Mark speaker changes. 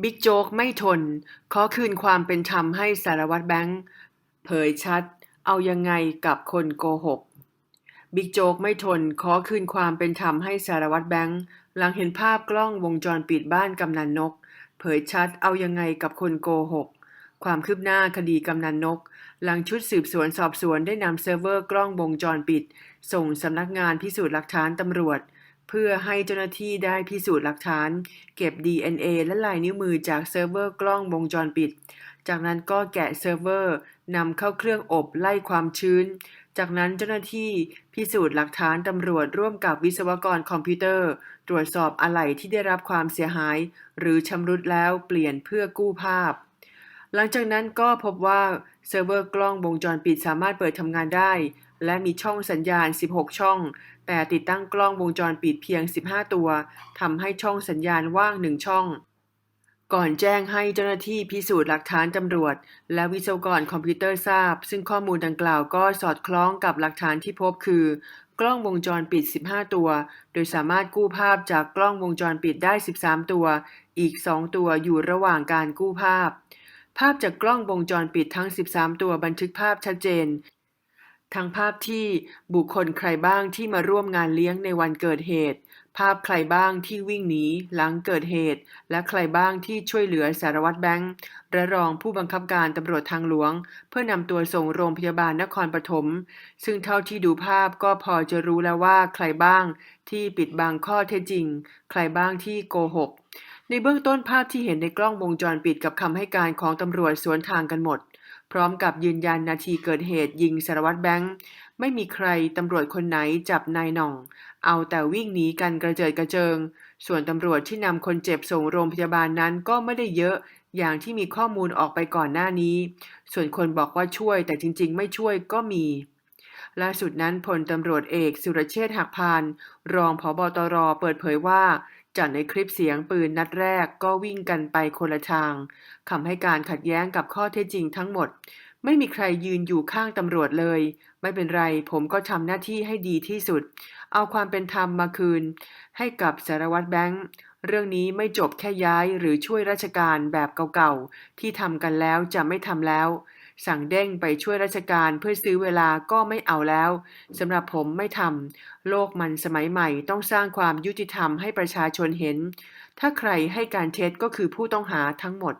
Speaker 1: บิ๊กโจ๊กไม่ทน ขอคืนความเป็นธรรมให้สารวัตรแบงค์ เผยชัด เอายังไงกับคนโกหก บิ๊กโจ๊กไม่ทน ขอคืนความเป็นธรรมให้สารวัตรแบงค์ หลังเห็นภาพกล้องวงจรปิดบ้านกำนันนก เผยชัด เอายังไงกับคนโกหก ความคืบหน้าคดีกำนันนก หลังชุดสืบสวนสอบสวนได้นำเซิร์ฟเวอร์กล้องวงจรปิด ส่งสำนักงานพิสูจน์หลักฐานตำรวจ เพื่อให้เจ้าหน้าที่ได้พิสูจน์หลักฐาน เก็บ DNA และลายนิ้วมือจากเซิร์ฟเวอร์กล้องวงจรปิด จากนั้นก็แกะเซิร์ฟเวอร์นำเข้าเครื่องอบไล่ความชื้น จากนั้นเจ้าหน้าที่พิสูจน์หลักฐานตำรวจร่วมกับวิศวกรคอมพิวเตอร์ ตรวจสอบอะไหล่ที่ได้รับความเสียหาย หรือชำรุดแล้วเปลี่ยนเพื่อกู้ภาพ หลังจากนั้นก็พบว่าเซิร์ฟเวอร์กล้องวงจรปิดสามารถเปิดทำงานได้ และมีช่องสัญญาณ 16 ช่อง แต่ติดตั้งกล้องวงจรปิดเพียง 15 ตัวทำให้ช่องสัญญาณว่าง 1 ช่อง ก่อนแจ้งให้เจ้าหน้าที่พิสูจน์หลักฐานตำรวจ และวิศวกรคอมพิวเตอร์ทราบ ซึ่งข้อมูลดังกล่าวก็สอดคล้องกับหลักฐานที่พบคือกล้องวงจรปิด 15 ตัว โดยสามารถกู้ภาพจากกล้องวงจรปิดได้ 13 ตัว อีก 2 ตัวอยู่ระหว่างการกู้ภาพ ภาพจากกล้องวงจรปิดทั้ง 13 ตัวบันทึกภาพชัดเจน ทั้งภาพที่บุคคลใครบ้างที่มาร่วมงานเลี้ยงในวันเกิดเหตุ ภาพใครบ้างที่วิ่งหนีหลังเกิดเหตุ และใครบ้างที่ช่วยเหลือสารวัตรแบงค์และรองผู้บังคับการตำรวจทางหลวง เพื่อนำตัวส่งโรงพยาบาลนครปฐมซึ่งเท่าที่ดูภาพก็พอจะรู้แล้วว่าใครบ้างที่ปิดบังข้อเท็จจริง ใครบ้างที่โกหก ในเบื้องต้นภาพที่เห็นในกล้องวงจรปิดกับคำให้การของตำรวจสวนทางกันหมด พร้อมกับยืนยันนาทีเกิดเหตุยิงสารวัตรแบงค์ ไม่มีใครตำรวจคนไหนจับนายหน่อง เอาแต่วิ่งหนีกันกระเจิดกระเจิง ส่วนตำรวจที่นำคนเจ็บส่งโรงพยาบาลนั้นก็ไม่ได้เยอะอย่างที่มีข้อมูลออกไปก่อนหน้านี้ ส่วนคนบอกว่าช่วยแต่จริง ๆ ไม่ช่วยก็มี ล่าสุดนั้นพลตำรวจเอกสุรเชษฐ์หักพาน รองผบตรเปิดเผยว่า จากในคลิปเสียงปืนนัดแรกก็วิ่งกันไปคนละทางคำให้การขัดแย้งกับข้อเท็จจริงทั้งหมด ไม่มีใครยืนอยู่ข้างตำรวจเลย ไม่เป็นไรผมก็ทำหน้าที่ให้ดีที่สุด เอาความเป็นธรรมมาคืน ให้กับสารวัตรแบงค์ เรื่องนี้ไม่จบแค่ย้ายหรือช่วยราชการแบบเก่าๆ ที่ทำกันแล้วจะไม่ทำแล้ว สั่งเด้งไปช่วยราชการเพื่อซื้อเวลาก็ไม่เอาแล้วสำหรับผมไม่ทำโลกมันสมัยใหม่ต้องสร้างความยุติธรรมให้ประชาชนเห็น ถ้าใครให้การเท็จก็คือผู้ต้องหาทั้งหมด